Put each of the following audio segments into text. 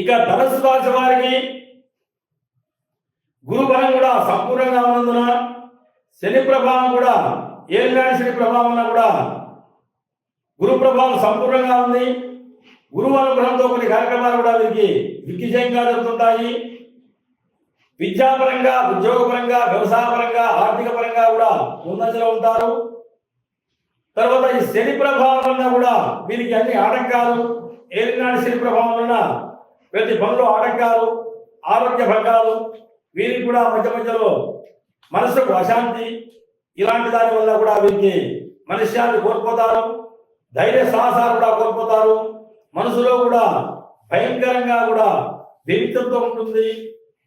ఇక ధనుసు రాశి వారికి గురుబలం కూడా సంపూర్ణంగా ఉన్నందున శని ప్రభావం కూడా ఏలినాటి శని ప్రభావం కూడా గురు ప్రభావం సంపూర్ణంగా ఉంది. గురువు అనుగ్రహంతో కొన్ని కార్యక్రమాలు కూడా వీరికి దిగ్విజయంగా జరుగుతుంటాయి. విద్యాపరంగా ఉద్యోగపరంగా వ్యవసాయపరంగా ఆర్థిక పరంగా కూడా ముందంజలో ఉంటారు. తర్వాత ఈ శని ప్రభావం కూడా వీరికి అన్ని ఆటంకాలు ఏలినాటి శని ప్రభావం ప్రతి పనులు ఆటంకాలు ఆరోగ్య భంగాలు వీరికి కూడా మధ్య మధ్యలో మనసుకు అశాంతి ఇలాంటి దాని వల్ల కూడా వీరికి మనుష్యాన్ని కోల్పోతారు ధైర్య సాహసాలు కూడా కోల్పోతారు మనసులో కూడా భయంకరంగా కూడా వ్యక్తిత్వం ఉంటుంది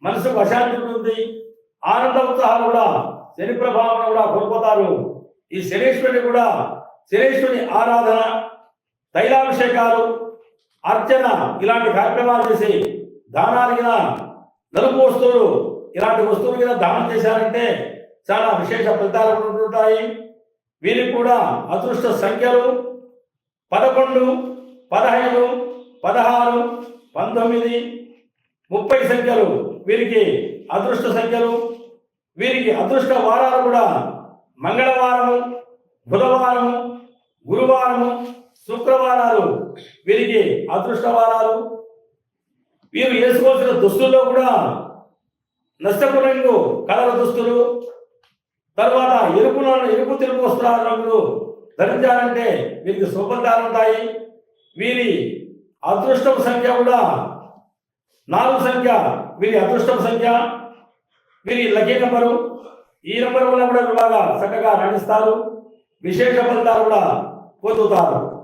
మనసుకు అశాంతి ఉంటుంది ఆనంద ఉత్సాహాలు కూడా శని ప్రభావం కూడా కోల్పోతారు. ఈ శనీశ్వరుని కూడా శనీశ్వరుని ఆరాధన తైలాభిషేకాలు అర్చన ఇలాంటి కార్యక్రమాలు చేసి దానాలు గిన నలుపు వస్తువులు ఇలాంటి వస్తువులు గిన దానం చేశారంటే చాలా విశేష ఫలితాలు ఉంటుంటాయి వీరికి కూడా అదృష్ట సంఖ్యలు పదకొండు పదహైదు పదహారు పంతొమ్మిది ముప్పై సంఖ్యలు వీరికి అదృష్ట సంఖ్యలు. వీరికి అదృష్ట వారాలు కూడా మంగళవారము బుధవారము గురువారము శుక్రవారాలు వీరికి అదృష్టవారాలు. వీరు వేసుకోవాల్సిన దుస్తుల్లో కూడా నష్టపు రంగు కలర దుస్తులు తర్వాత ఎరుపు ఎరుపు తెలుపు వస్త్రాల రంగులు ధరించాలంటే వీరికి శుభంతాలు ఉంటాయి. వీరి అదృష్టం సంఖ్య కూడా నాలుగు సంఖ్య. వీరి అదృష్టం సంఖ్య వీరి లక్కీ నెంబరు. ఈ నెంబర్ వల్ల కూడా బాగా చక్కగా నడుస్తారు విశేష ఫలితాలు కూడా పొందుతారు.